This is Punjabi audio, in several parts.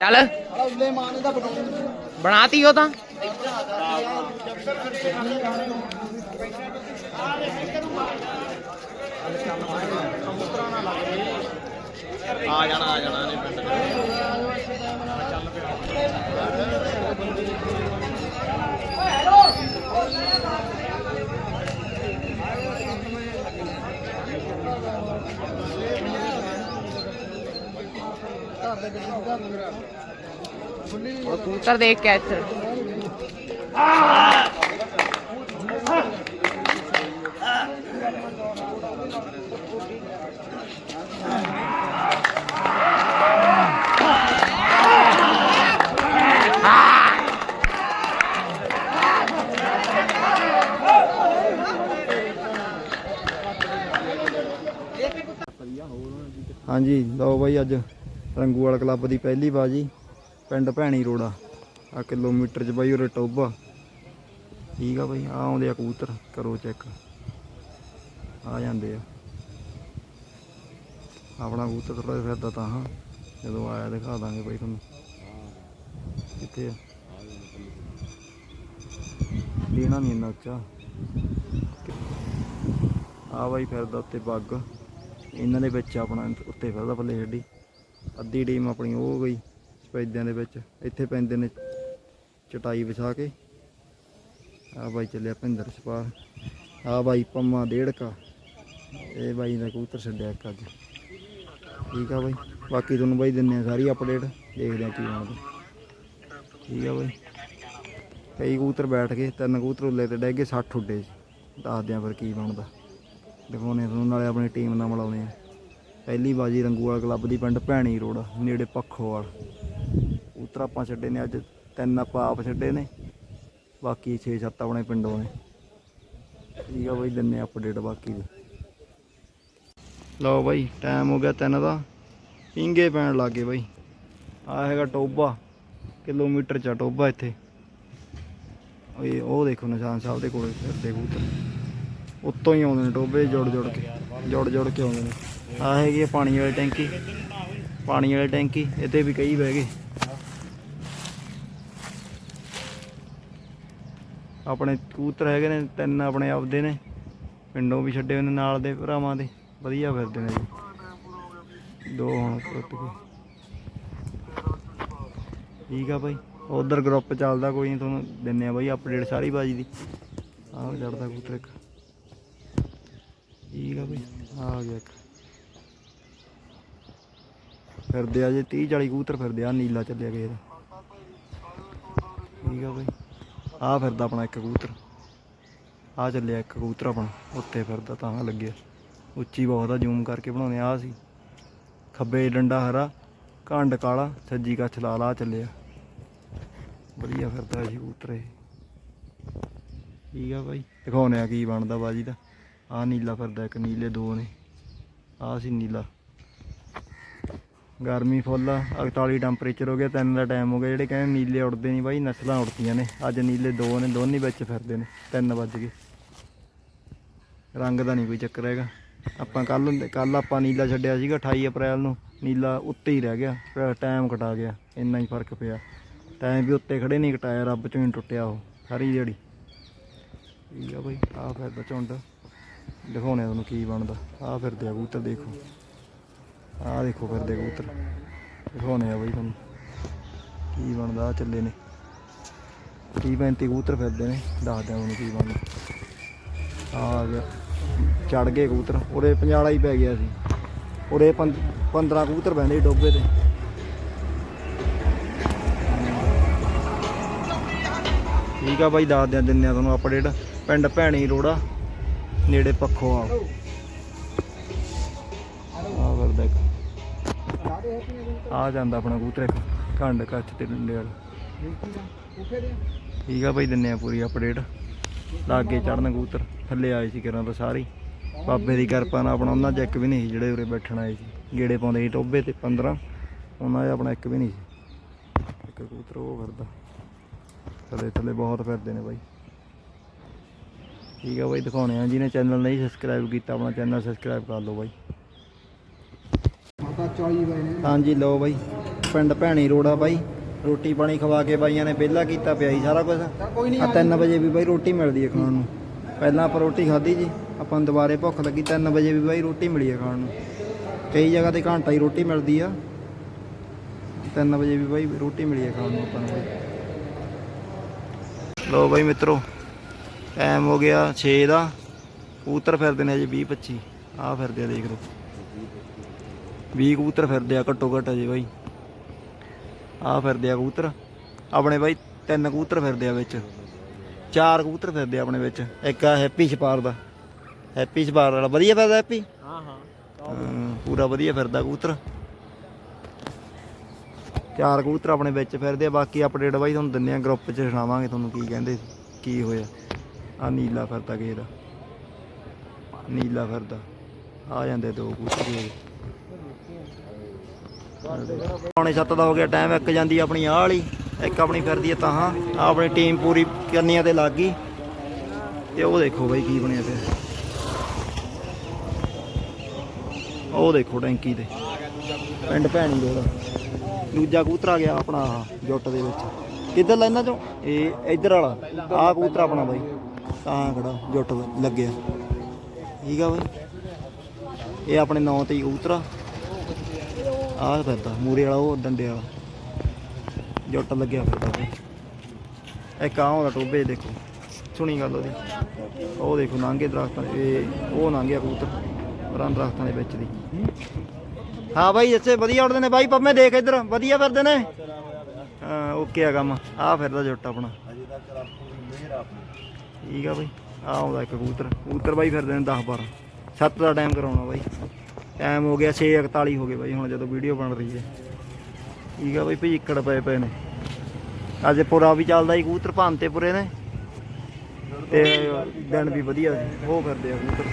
ਚੱਲ। ਬਣਾਤੀ ਉਹ ਤਾਂ। ਆ ਜਾਣਾ ਆ ਜਾਣਾ ਨੇ ਪਿੰਡ ਕਬੂਤਰ ਦੇਖ ਕੇ ਇੱਥੇ ਹਾਂਜੀ ਲਓ ਬਾਈ ਅੱਜ ਰੰਗੂਵਾਲ ਕਲੱਬ ਦੀ ਪਹਿਲੀ ਬਾਜੀ, ਪਿੰਡ ਭੈਣੀ ਰੋੜਾ। ਆ ਕਿਲੋਮੀਟਰ ਚ ਬਾਈ ਉਰੇ ਟੋਬਾ ਠੀਕ ਆ ਬਾਈ ਆ ਆਉਂਦੇ ਆ ਕਬੂਤਰ, ਕਰੋ ਚੈੱਕ ਆ ਜਾਂਦੇ ਆ। ਆਪਣਾ ਕਬੂਤਰ ਥੋੜਾ ਜਿਹਾ ਫਿਰਦਾ ਤਾਂ ਹਾਂ, ਜਦੋਂ ਆਇਆ ਦਿਖਾ ਦਾਂਗੇ ਬਾਈ ਤੁਹਾਨੂੰ। ਕਿੱਥੇ ਆ? ਦੇਣਾ ਨਹੀਂ ਇੰਨਾ ਉੱਚਾ। ਆ ਬਾਈ ਫਿਰਦਾ ਉੱਤੇ ਬੱਗ। ਇਹਨਾਂ ਦੇ ਵਿੱਚ ਆਪਣਾ ਉੱਤੇ ਫਿਰਦਾ ਪੱਲੇ ਛੱਡੀ ਅੱਧੀ ਟੀਮ ਆਪਣੀ ਉਹ ਹੋ ਗਈ ਸਪੈਦਿਆਂ ਦੇ ਵਿੱਚ। ਇੱਥੇ ਪੈਂਦੇ ਨੇ ਚਟਾਈ ਵਿਛਾ ਕੇ। ਆ ਬਾਈ ਚੱਲਿਆ ਭਿੰਦਰ ਸਪਾਰ ਆ ਬਾਈ ਪੰਮਾ ਡੇੜਕਾ। ਇਹ ਬਾਈ ਦਾ ਕਬੂਤਰ ਛੱਡਿਆ ਇੱਕ ਅੱਜ। ਠੀਕ ਆ ਬਾਈ। ਬਾਕੀ ਤੁਹਾਨੂੰ ਬਾਈ ਦਿੰਨੇ ਆ ਸਾਰੀ ਅਪਡੇਟ ਦੇਖਦੇ ਆ ਕੀ ਬਣਦਾ। ਠੀਕ ਆ ਬਾਈ। ਕਈ ਕਬੂਤਰ ਬੈਠ ਗਏ। ਤਿੰਨ ਕਬੂਤਰ ਉੱਲੇ ਤੇ ਡਹਿ ਗਏ 60 ਉੱਡੇ। ਸੀ ਦੱਸਦੇ ਆ ਫਿਰ ਕੀ ਬਣਦਾ। ਦਿਖਾਉਣੇ ਤੁਹਾਨੂੰ, ਨਾਲੇ ਆਪਣੀ ਟੀਮ ਨਾਲ ਮਿਲਾਉਣੇ ਆ। ਪਹਿਲੀ ਬਾਜੀ ਰੰਗੂਵਾਲ ਕਲੱਬ ਦੀ ਪਿੰਡ ਭੈਣੀ ਰੋਡ, ਨੇੜੇ ਪੱਖੋਵਾਲ ਉਤਰ ਆਪਾਂ ਛੱਡੇ ਨੇ ਅੱਜ, ਤਿੰਨ ਆਪਾਂ ਆਪ ਛੱਡੇ ਨੇ। ਬਾਕੀ 6-7 ਆਪਣੇ ਪਿੰਡੋਂ ਨੇ। ਠੀਕ ਆ ਬਾਈ, ਦਿੰਨੇ ਅਪਡੇਟ ਬਾਕੀ ਦੀ ਲਓ ਬਾਈ ਟਾਈਮ ਹੋ ਗਿਆ ਤਿੰਨ ਦਾ। ਪਿੰਗੇ ਪੈਣ ਲੱਗੇ ਬਾਈ। ਆ ਹੈਗਾ ਟੋਬਾ ਕਿਲੋਮੀਟਰ ਚ ਆ ਟੋਬਾ ਇੱਥੇ। ਓਏ, ਉਹ ਦੇਖੋ ਨਿਸ਼ਾਨ ਸਾਹਿਬ ਦੇ ਕੋਲੇ ਫਿਰਦੇ ਕਬੂਤਰ। ਉੱਤੋਂ ਹੀ ਆਉਂਦੇ ਨੇ ਟੋਬੇ ਜੁੜ ਜੁੜ ਕੇ ਜੁੜ ਜੁੜ ਕੇ ਆਉਂਦੇ ਨੇ। ਆ ਹੈਗੀ ਆ ਪਾਣੀ ਵਾਲੀ ਟੈਂਕੀ। ਪਾਣੀ ਵਾਲੀ ਟੈਂਕੀ, ਇੱਥੇ ਵੀ ਕਈ ਬਹਿ ਗਏ। ਆਪਣੇ ਕੂਤਰ ਹੈਗੇ ਨੇ, ਤਿੰਨ ਆਪਣੇ ਆਪਦੇ ਨੇ। ਪਿੰਡੋਂ ਵੀ ਛੱਡੇ ਹੋਏ ਨੇ ਨਾਲ ਦੇ ਭਰਾਵਾਂ ਦੇ। ਵਧੀਆ ਫਿਰਦੇ ਨੇ ਜੀ। ਦੋ ਹੁਣ ਟੁੱਟ ਗਏ ਠੀਕ ਆ ਬਾਈ। ਉਧਰ ਗਰੁੱਪ ਚੱਲਦਾ, ਕੋਈ ਨਹੀਂ ਤੁਹਾਨੂੰ ਦਿੰਨੇ ਆ ਬਾਈ ਅਪਡੇਟ ਸਾਰੀ ਬਾਜੀ ਦੀ। ਆਹ ਚੜਦਾ ਕੂਤਰ ਇੱਕ। ਠੀਕ ਆ ਬਾਈ। ਆ ਗਿਆ ਇੱਕ। ਫਿਰਦੇ ਆ ਜੇ 30 40 ਕਬੂਤਰ ਫਿਰਦੇ ਆ, ਨੀਲਾ ਚੱਲਿਆ ਗਿਆ ਠੀਕ ਆ ਬਾਈ। ਆ ਫਿਰਦਾ ਆਪਣਾ ਇੱਕ ਕਬੂਤਰ। ਆ ਚੱਲਿਆ ਇੱਕ ਕਬੂਤਰ ਆਪਣਾ ਉੱਤੇ ਫਿਰਦਾ ਤਾਂ ਲੱਗਿਆ। ਉੱਚੀ ਬਹੁਤ ਆ, ਜ਼ੂਮ ਕਰਕੇ ਬਣਾਉਂਦੇ ਆ ਸੀ। ਖੱਬੇ ਡੰਡਾ ਹਰਾ, ਘੰਡ ਕਾਲਾ ਸੱਜੀ ਕੱਛ ਲਾਲ ਆ ਚੱਲਿਆ। ਵਧੀਆ ਫਿਰਦਾ ਜੀ ਕਬੂਤਰ ਇਹ। ਠੀਕ ਆ ਬਾਈ। ਦਿਖਾਉਣੇ ਆ ਕੀ ਬਣਦਾ ਬਾਜੀ ਦਾ। ਆ ਨੀਲਾ ਫਿਰਦਾ, ਇੱਕ ਨੀਲੇ ਦੋ ਨੇ। ਆ ਸੀ ਨੀਲਾ। ਗਰਮੀ ਫੁੱਲ ਆ 48 ਟੈਂਪਰੇਚਰ ਹੋ ਗਿਆ ਤਿੰਨ ਦਾ ਟਾਈਮ ਹੋ ਗਿਆ, ਜਿਹੜੇ ਕਹਿੰਦੇ ਨੀਲੇ ਉੱਡਦੇ ਨਹੀਂ ਬਾਈ, ਨਸਲਾਂ ਉੱਡਦੀਆਂ ਨੇ। ਅੱਜ ਨੀਲੇ ਦੋ ਨੇ, ਦੋਨੇ ਵਿੱਚ ਫਿਰਦੇ ਨੇ 3 ਵੱਜ ਗਏ। ਰੰਗ ਦਾ ਨਹੀਂ ਕੋਈ ਚੱਕਰ ਹੈਗਾ। ਆਪਾਂ ਕੱਲ ਕੱਲ ਆਪਾਂ ਨੀਲਾ ਛੱਡਿਆ ਸੀਗਾ 28 ਅਪ੍ਰੈਲ ਨੂੰ। ਨੀਲਾ ਉੱਤੇ ਹੀ ਰਹਿ ਗਿਆ ਟਾਈਮ ਕਟਾ ਗਿਆ, ਇੰਨਾ ਹੀ ਫ਼ਰਕ ਪਿਆ। ਟਾਈਮ ਵੀ ਉੱਤੇ ਖੜੇ ਨਹੀਂ ਕਟਾਇਆ ਰੱਬ ਚੋਂ ਹੀ ਟੁੱਟਿਆ ਉਹ, ਸਾਰੀ ਜਿਹੜੀ ਠੀਕ ਆ ਬਾਈ ਆ ਫਿਰਦਾ ਝੁੰਡ। ਦਿਖਾਉਣੇ ਆ ਤੁਹਾਨੂੰ ਕੀ ਬਣਦਾ ਆ ਫਿਰਦੇ ਆ ਕਬੂਤਰ ਦੇਖੋ। ਆ ਦੇਖੋ ਫਿਰਦੇ ਕਬੂਤਰ। ਦਿਖਾਉਣੇ ਆ ਬਾਈ ਤੁਹਾਨੂੰ ਕੀ ਬਣਦਾ ਚੱਲੇ ਨੇ। 30 35 ਕਬੂਤਰ ਫਿਰਦੇ ਨੇ ਦੱਸਦੇ ਆ ਕੀ ਬਣਦਾ। ਆ ਗਿਆ, ਚੜ ਗਏ ਕਬੂਤਰ। ਉਰੇ ਪੰਜਾਲਾ ਹੀ ਪੈ ਗਿਆ ਸੀ। ਉਰੇ 15 ਕਬੂਤਰ ਬੈੰਦੇ ਸੀ ਡੋਬੇ ਤੇ। ਠੀਕ ਆ ਬਾਈ, ਦੱਸ ਦਿਆਂ ਦਿੰਨੇ ਆ ਤੁਹਾਨੂੰ ਅਪਡੇਟ ਪਿੰਡ ਭੈਣੀ ਰੋੜਾ, ਨੇੜੇ ਪੱਖੋ ਆ ਆ ਵਰਦਾ ਇੱਕ ਆ ਜਾਂਦਾ ਆਪਣਾ ਕਬੂਤਰ ਇੱਕ ਖੰਡ ਕੱਚ ਤੇ ਡੰਡੇ ਵਾਲਾ। ਠੀਕ ਆ ਬਾਈ ਦਿੰਨੇ ਆ ਪੂਰੀ ਅਪਡੇਟ ਲਾਗੇ ਚੜਨ ਕਬੂਤਰ ਥੱਲੇ ਆਏ ਸੀ ਕਿਰਾਂ ਤਾਂ ਸਾਰੇ। ਬਾਬੇ ਦੀ ਕਿਰਪਾ ਨਾਲ ਆਪਣਾ ਉਹਨਾਂ ਚ ਇੱਕ ਵੀ ਨਹੀਂ ਸੀ ਜਿਹੜੇ ਉਰੇ ਬੈਠਣ ਆਏ ਸੀ। ਗੇੜੇ ਪਾਉਂਦੇ ਸੀ ਟੋਬੇ ਤੇ 15 ਉਹਨਾਂ 'ਚ ਆਪਣਾ ਇੱਕ ਵੀ ਨਹੀਂ ਸੀ। ਇੱਕ ਕਬੂਤਰ ਉਹ ਫਿਰਦਾ। ਥੱਲੇ ਥੱਲੇ ਬਹੁਤ ਫਿਰਦੇ ਨੇ ਬਾਈ। ਠੀਕ ਆ ਬਾਈ ਦਿਖਾਉਣੇ ਆ। ਜਿਹਨੇ ਚੈਨਲ ਨਹੀਂ ਸਬਸਕ੍ਰਾਈਬ ਕੀਤਾ ਆਪਣਾ ਚੈਨਲ ਸਬਸਕ੍ਰਾਈਬ ਕਰ ਲਓ ਬਾਈ। ਹਾਂਜੀ ਲਓ ਬਾਈ ਪਿੰਡ ਭੈਣੀ ਰੋੜਾ ਬਾਈ ਰੋਟੀ ਪਾਣੀ ਖਵਾ ਕੇ ਬਾਈਆਂ ਨੇ ਵਿਹਲਾ ਕੀਤਾ ਪਿਆ ਸੀ ਸਾਰਾ ਕੁਝ ਆ 3 ਵਜੇ ਵੀ ਬਾਈ ਰੋਟੀ ਮਿਲਦੀ ਹੈ ਖਾਣ ਨੂੰ। ਪਹਿਲਾਂ ਆਪਾਂ ਰੋਟੀ ਖਾਧੀ ਜੀ ਆਪਾਂ ਨੂੰ ਦੁਬਾਰੇ ਭੁੱਖ ਲੱਗੀ 3 ਵਜੇ ਵੀ ਬਾਈ ਰੋਟੀ ਮਿਲੀ ਹੈ ਖਾਣ ਨੂੰ। ਕਈ ਜਗ੍ਹਾ ਤੇ ਘੰਟਾ ਹੀ ਰੋਟੀ ਮਿਲਦੀ ਆ। 3 ਵਜੇ ਵੀ ਬਾਈ ਰੋਟੀ ਮਿਲੀ ਹੈ ਖਾਣ ਨੂੰ ਆਪਾਂ ਨੂੰ ਬਾਈ। ਲਓ ਬਾਈ ਮਿੱਤਰੋ ਟਾਈਮ ਹੋ ਗਿਆ 6 ਦਾ। ਕਬੂਤਰ ਫਿਰਦੇ ਨੇ ਅਜੇ 20 25 ਆ ਫਿਰਦੇ ਆ ਦੇਖ ਲਓ। 20 ਕਬੂਤਰ ਫਿਰਦੇ ਆ ਘੱਟੋ ਘੱਟ ਅਜੇ ਬਾਈ। ਆ ਫਿਰਦੇ ਆ ਕਬੂਤਰ। ਆਪਣੇ ਬਾਈ ਤਿੰਨ ਕਬੂਤਰ ਫਿਰਦੇ ਆ ਵਿੱਚ। ਚਾਰ ਕਬੂਤਰ ਫਿਰਦੇ ਆ ਆਪਣੇ ਵਿੱਚ। ਇੱਕ ਆ ਹੈਪੀ ਛਪਾਰ ਦਾ। ਹੈਪੀ ਛਪਾਰ ਵਾਲਾ। ਵਧੀਆ ਫਿਰਦਾ ਹੈਪੀ? ਹਾਂ ਹਾਂ। ਹਾਂ, ਪੂਰਾ ਵਧੀਆ ਫਿਰਦਾ ਕਬੂਤਰ। ਚਾਰ ਕਬੂਤਰ ਆਪਣੇ ਵਿੱਚ ਫਿਰਦੇ ਆ। ਬਾਕੀ ਅਪਡੇਟ ਬਾਈ ਤੁਹਾਨੂੰ ਦਿੰਨੇ ਆ ਗਰੁੱਪ 'ਚ ਸੁਣਾਵਾਂਗੇ ਤੁਹਾਨੂੰ ਕੀ ਕਹਿੰਦੇ ਕੀ ਹੋਇਆ। ਆ ਨੀਲਾ ਫਿਰਦਾ ਦਾ। ਨੀਲਾ ਫਿਰਦਾ। ਆ ਜਾਂਦੇ ਦੋ ਕਬੂਤਰ। ਪੌਣੇ ਸੱਤ ਦਾ ਹੋ ਗਿਆ ਟਾਈਮ ਇੱਕ ਜਾਂਦੀ ਆਪਣੀ ਆਹ ਵਾਲੀ, ਇੱਕ ਆਪਣੀ ਫਿਰਦੀ ਆ ਤਾਂ ਹਾਂ। ਆਪਣੀ ਟੀਮ ਪੂਰੀ ਕਰਨੀਆਂ ਤੇ ਲੱਗ ਗਈ। ਤੇ ਉਹ ਦੇਖੋ ਬਾਈ ਕੀ ਬਣਿਆ ਪਿਆ। ਉਹ ਦੇਖੋ ਟੈਂਕੀ ਤੇ। ਪਿੰਡ ਭੈਣੀ ਦੇ ਦੂਜਾ ਕਬੂਤਰ ਆ ਗਿਆ ਆਪਣਾ ਆਹ, ਜੁੱਟ ਦੇ ਵਿੱਚ। ਕਿੱਧਰ ਲੈਣਾ ਚੋਂ? ਇਹ ਇੱਧਰ ਵਾਲਾ। ਆਹ ਕਬੂਤਰ ਆਪਣਾ ਬਾਈ। ਤਾਂ ਖੜਾ, ਜੁੱਟ ਲੱਗਿਆ। ਠੀਕ ਆ ਬਾਈ। ਇਹ ਆਪਣੇ ਨਾਂ ਤੇ ਹੀ ਕਬੂਤਰ ਆਹ ਫਿਰਦਾ ਮੂਰੇ ਵਾਲਾ ਉਹ ਡੰਡੇ ਵਾਲਾ। ਜੁੱਟ ਲੱਗਿਆ ਫਿਰਦਾ ਬਾਈ ਇੱਕ ਆਹ ਉਹਦਾ ਟੋਬੇ ਦੇਖੋ, ਸੁਣੀ ਗੱਲ ਉਹਦੀ। ਉਹ ਦੇਖੋ, ਨਾਂਗੇ ਦਰਖਤਾਂ ਦੇ, ਇਹ ਉਹ ਨਾਂਗਿਆ ਕਬੂਤਰ ਪਰਾਂ ਦਰਖਤਾਂ ਦੇ ਵਿੱਚ ਦੀ। ਹਾਂ ਬਾਈ ਇੱਥੇ ਵਧੀਆ ਉੱਡਦੇ ਨੇ ਬਾਈ, ਪੰਮੇ ਦੇਖ ਇੱਧਰ, ਵਧੀਆ ਫਿਰਦੇ ਨੇ। ਹਾਂ, ਓਕੇ ਆ ਕੰਮ ਆ ਫਿਰਦਾ ਜੁੱਟ ਆਪਣਾ। ਠੀਕ ਆ ਬਾਈ ਆ ਆਉਂਦਾ ਇੱਕ ਕਬੂਤਰ। ਕਬੂਤਰ ਬਾਈ ਫਿਰਦੇ ਨੇ 10 12 7 ਦਾ ਟਾਈਮ ਕਰਾਉਣਾ ਬਾਈ। ਟਾਈਮ ਹੋ ਗਿਆ 6:41 ਹੋ ਗਏ ਬਾਈ ਹੁਣ ਜਦੋਂ ਵੀਡੀਓ ਬਣ ਰਹੀ ਹੈ। ਠੀਕ ਆ ਬਾਈ ਭਈਕੜ ਪਏ ਪਏ ਨੇ। ਅੱਜ ਪੁਰਾ ਵੀ ਚੱਲਦਾ ਹੀ ਕਬੂਤਰ ਭਾਂਤੇ ਪੁਰੇ ਨੇ। ਤੇ ਦਿਨ ਵੀ ਵਧੀਆ ਸੀ। ਉਹ ਫਿਰਦੇ ਆ ਕਬੂਤਰ।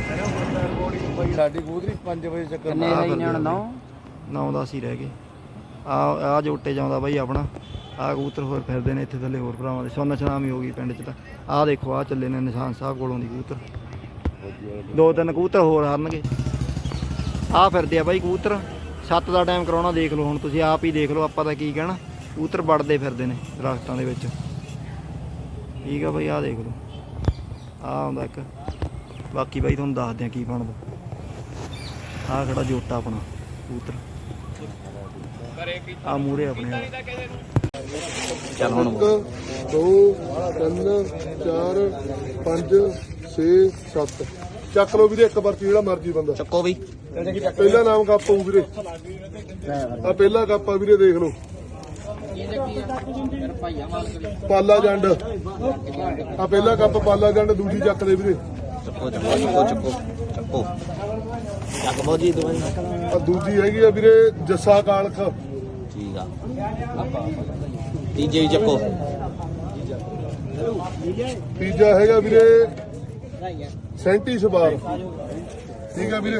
ਸਾਡੀ ਕਬੂਤਰੀ 5 ਵਜੇ ਚੱਕਰ ਕਿੰਨੇ ਜਾਣ ਨੌ? ਨੌ ਦਸ ਹੀ ਰਹਿ ਗਏ। ਆ ਆ ਜੋਟੇ ਜਾਂਦਾ ਬਾਈ ਆਪਣਾ। ਆ ਕਬੂਤਰ ਹੋਰ ਫਿਰਦੇ ਨੇ ਇੱਥੇ ਥੱਲੇ ਹੋਰ ਭਰਾਵਾਂ ਦੇ। ਸੁੰਨ ਸ਼ਨਾਮੀ ਹੋ ਗਈ ਪਿੰਡ 'ਚ ਤਾਂ। ਆ ਦੇਖੋ ਆ ਚੱਲੇ ਨੇ ਨਿਸ਼ਾਨ ਸਾਹਿਬ ਕੋਲੋਂ ਦੀ ਕਬੂਤਰ। ਦੋ ਤਿੰਨ ਕਬੂਤਰ ਹੋਰ ਹਰਨਗੇ। ਆ ਫਿਰਦੇ ਆ ਬਾਈ ਕਬੂਤਰ। ਸੱਤ ਦਾ ਟਾਈਮ ਕਰਾਉਣਾ ਦੇਖ ਲਓ ਹੁਣ ਤੁਸੀਂ ਆਪ ਹੀ ਦੇਖ ਲਓ ਆਪਾਂ ਤਾਂ ਕੀ ਕਹਿਣਾ। ਕਬੂਤਰ ਵੜਦੇ ਫਿਰਦੇ ਨੇ ਦਰਖਤਾਂ ਦੇ ਵਿੱਚ। ਠੀਕ ਆ ਬਾਈ ਆ ਦੇਖ ਲਓ। ਆ ਆਉਂਦਾ ਇੱਕ। ਬਾਕੀ ਬਾਈ ਤੁਹਾਨੂੰ ਦੱਸਦੇ ਆ ਕੀ ਬਣਦਾ। ਆ ਖੜਾ ਜੋਟਾ ਆਪਣਾ ਕਬੂਤਰ। ਆ ਮੂਰੇ ਆਪਣੇ ਚੱਲ ਹੁਣ ਇੱਕ ਦੋ ਤਿੰਨ ਚਾਰ ਪੰਜ 6 7 ਚੱਕ ਲਓ ਵੀਰੇ ਇੱਕ ਪਰਚੀ ਜਿਹੜਾ ਮਰਜ਼ੀ ਬੰਦਾ। ਚੱਕੋ ਬਈ। ਪਹਿਲਾ ਨਾਮ ਕੱਪ ਹੋਊ ਵੀਰੇ। ਆ ਪਹਿਲਾ ਕੱਪ ਆ ਵੀਰੇ ਦੇਖ ਲਓ। ਪਾਲਾ ਜੰਡ। ਆ ਪਹਿਲਾ ਕੱਪ ਪਾਲਾ ਜੰਡ ਦੂਜੀ ਚੱਕ ਦੇ ਵੀਰੇ। ਚੱਕੋ ਚੱਕੋ ਚੱਕੋ ਚੱਕੋ ਚੱਕੋ। ਚੱਕ ਬੋਜੀ ਦਵਾਈ ਆ ਦੂਜੀ ਹੈਗੀ ਆ ਵੀਰੇ ਜੱਸਾ ਕਾਲਖ। ਠੀਕ ਆ। ਤੀਜੇ ਵੀ ਚੱਕੋ। ਤੀਜਾ ਹੈਗਾ ਵੀਰੇ ਸੈਂਟੀ ਸਵਾਰ। ਠੀਕ ਆ ਵੀਰੇ।